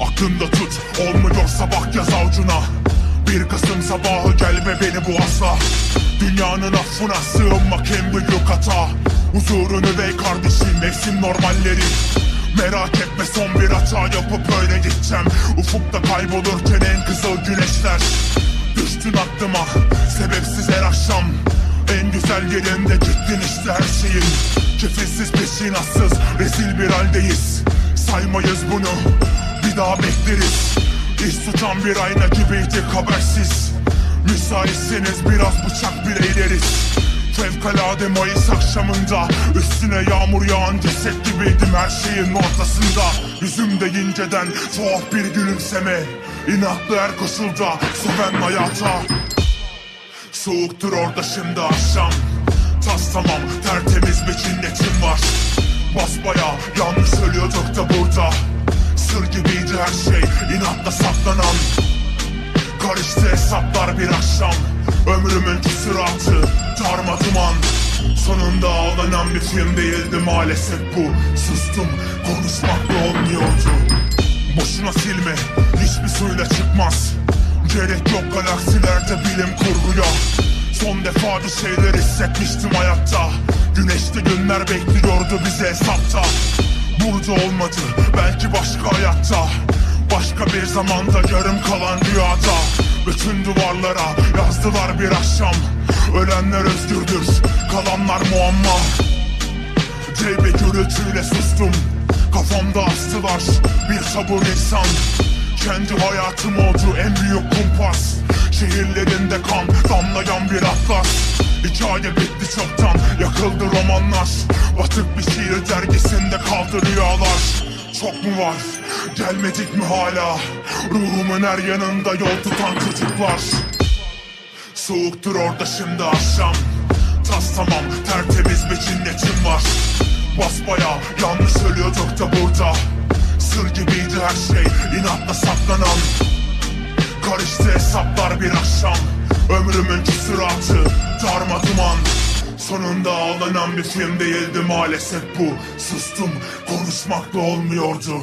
aklında tut Olmuyorsa bak yaz avucuna. Bir Kasım sabahı gelme beni bu asla. Dünyanın affına sığınmak en büyük hata Huzurunu ve kardeşim mevsim normalleri. Merak etme son bir hata yapıp öyle gideceğim. Ufukta kaybolurken en kızıl güneşler. Düştün aklıma sebepsiz her akşam. En güzel yerinde gittin işte her şeyin. Kefilsiz peşinatsız rezil bir haldeyiz. Saymayız bunu bir daha bekleriz. İş tutan bir ayna gibiydik habersiz Müsaitseniz biraz bıçak bile ileriz. Fevkalade Mayıs akşamında Üstüne yağmur yağan ceset gibiydim her şeyin ortasında. Yüzümde inceden tuhaf bir gülümseme. İnatlı her koşulda seven hayata. Soğuktur orada şimdi akşam. Tas tamam tertemiz bir cinnetim var. Basbaya yanlış ölüyorduk da burada Sır gibiydi her şey. İnatla saklanan Karıştı hesaplar bir akşam. Ömrümün küsuratı darma duman. Sonunda ağlanan bir film değildi maalesef bu. Sustum konuşmakla olmuyordu. Boşuna silme hiçbir suyla çıkmaz. Gerek yok galaksilerde bilim kurguya. Son defa bir şeyler hissetmiştim hayatta. Güneşli günler bekliyordu bizi hesapta Burada olmadı belki başka hayatta. Başka bir zamanda yarım kalan rüyada. Bütün duvarlara yazdılar bir akşam. Ölenler özgürdür kalanlar muamma. Ceybe gürültüyle sustum Kafamda astılar bir sabır insan. Kendi hayatım oldu en büyük kumpas. Şehirlerinde kan damlayan bir atlas. Hikaye bitti çoktan yakıldı romanlar. Batık kaldı rüyalar Çok mu var? Gelmedik mi hala? Ruhumun her yanında yol tutan çocuklar. Soğuktur orada şimdi akşam. Tas tamam tertemiz bir cinnetim var. Basbaya yanlış ölüyorduk da burada. Sır gibiydi her şey inatla saklanan. Karıştı hesaplar bir akşam. Ömrümün küsuratı Sonunda ağlanan bir film değildi maalesef bu. Sustum konuşmakla olmuyordu